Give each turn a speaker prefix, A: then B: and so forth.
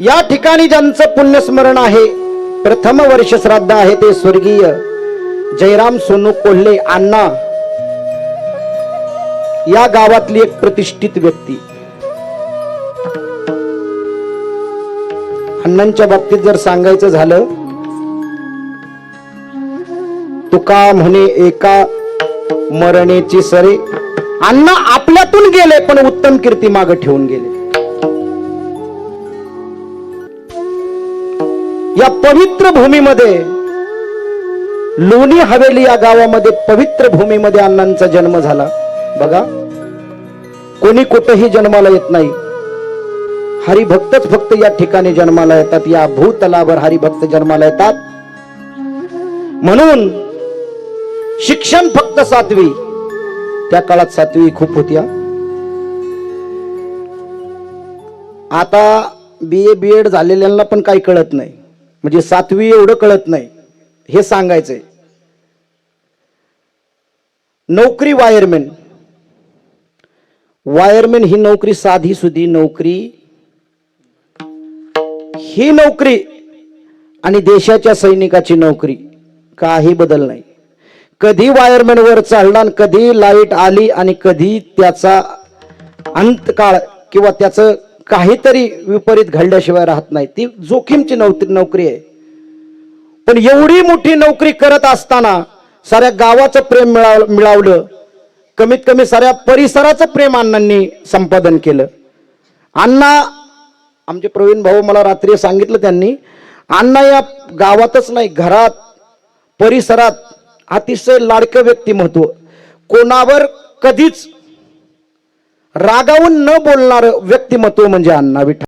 A: या ठिकाणी ज्यांचं पुण्यस्मरण आहे प्रथम वर्ष श्राद्ध आहे ते स्वर्गीय जयराम सोनू कोल्हे अण्णा. या गावातली एक प्रतिष्ठित व्यक्ती. अण्णांच्या बाबतीत जर सांगायचं झालं तुका म्हणे एका मरणेची सरे. अण्णा आपल्यातून गेले पण उत्तम कीर्ती मागे ठेवून गेले. या पवित्र भूमीमध्ये लोणी हवेली या गावामध्ये पवित्र भूमीमध्ये अण्णांचा जन्म झाला. बघा कोणी कुठेही जन्माला येत नाही. हरिभक्तच फक्त या ठिकाणी जन्माला येतात. या भूतलावर हरिभक्त जन्माला येतात. म्हणून शिक्षण फक्त सातवी. त्या काळात सातवी खूप होत्या आता बी ए बी एड झालेल्यांना पण काही कळत नाही. म्हणजे सातवी एवढं कळत नाही. हे सांगायचंय. नोकरी वायरमॅन. वायरमॅन ही नोकरी साधी सुधी नोकरी. ही नोकरी आणि देशाच्या सैनिकाची नोकरी काही बदल नाही. कधी वायरमॅनवर वर कधी लाइट आली आणि कधी त्याचा अंतकाळ किंवा त्याचं काहीतरी विपरीत घडल्याशिवाय राहत नाही. ती जोखीमची नोकरी नोकरी आहे. पण एवढी मोठी नोकरी करत असताना साऱ्या गावाचं प्रेम मिळाव मिळवलं. कमीत कमी साऱ्या परिसराचं प्रेम अण्णांनी संपादन केलं. अण्णा आमचे प्रवीण भाऊ मला रात्री सांगितलं त्यांनी अण्णा या गावातच नाही घरात परिसरात अतिशय लाडकं व्यक्तिमत्व. कोणावर कधीच रागावून न बोलणारं व्यक्तिमत्व म्हणजे अण्णा विठ्ठल.